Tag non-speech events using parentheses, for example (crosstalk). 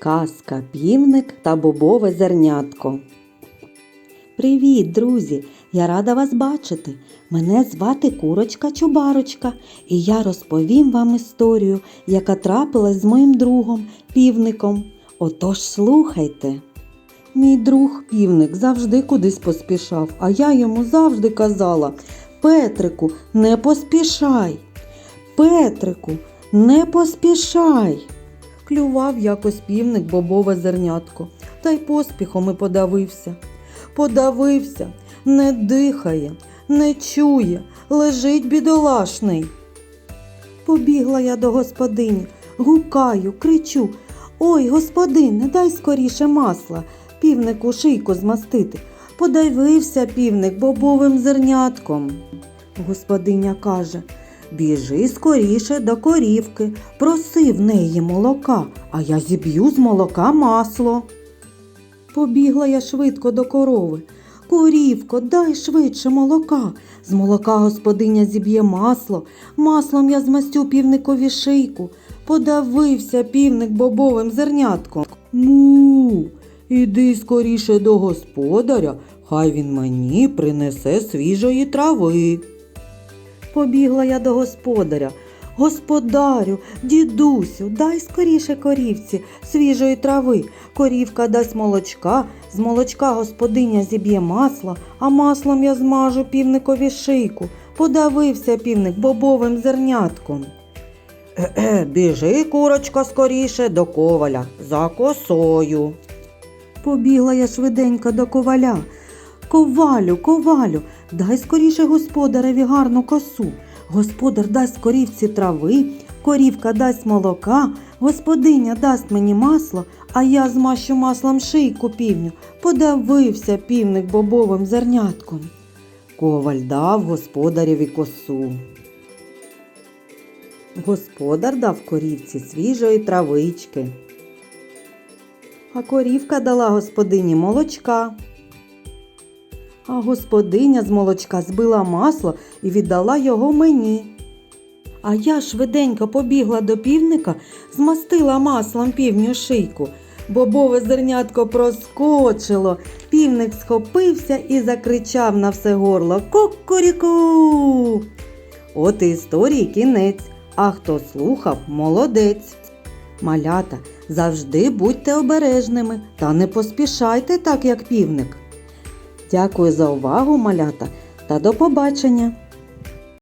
Казка півник та бобове зернятко. Привіт, друзі! Я рада вас бачити. Мене звати Курочка Чубарочка, і я розповім вам історію, яка трапилась з моїм другом, півником. Отож слухайте. Мій друг півник завжди кудись поспішав, а я йому завжди казала Петрику, не поспішай. Петрику, не поспішай. Клював якось півник бобове зернятко, та й поспіхом і подавився. Подавився, не дихає, не чує, лежить бідолашний. Побігла я до господині, гукаю, кричу Ой, господине, дай скоріше масла, півнику шийку змастити. Подавився півник бобовим зернятком. Господиня каже Біжи скоріше до корівки, проси в неї молока, а я зіб'ю з молока масло. Побігла я швидко до корови. Корівко, дай швидше молока. З молока господиня зіб'є масло, маслом я змастю півникові шийку. Подавився півник бобовим зернятком. Му, іди скоріше до господаря, хай він мені принесе свіжої трави. Побігла я до господаря. Господарю, дідусю, дай скоріше корівці свіжої трави. Корівка дасть молочка, з молочка господиня зіб'є масло, а маслом я змажу півникові шийку. Подавився півник бобовим зернятком. Е-е, (clears throat) біжи, курочка, скоріше до коваля за косою. Побігла я швиденько до коваля. Ковалю, ковалю, дай скоріше господареві гарну косу. Господар дасть корівці трави, корівка дасть молока, господиня дасть мені масло, а я змащу маслом шийку півню. Подавився півник бобовим зернятком. Коваль дав господареві косу. Господар дав корівці свіжої травички. А корівка дала господині молочка. А господиня з молочка збила масло і віддала його мені. А я швиденько побігла до півника, змастила маслом півню шийку. Бобове зернятко проскочило. Півник схопився і закричав на все горло Кукуріку. От і історії кінець. А хто слухав, молодець. Малята, завжди будьте обережними та не поспішайте так, як півник. Дякую за увагу, малята, та до побачення!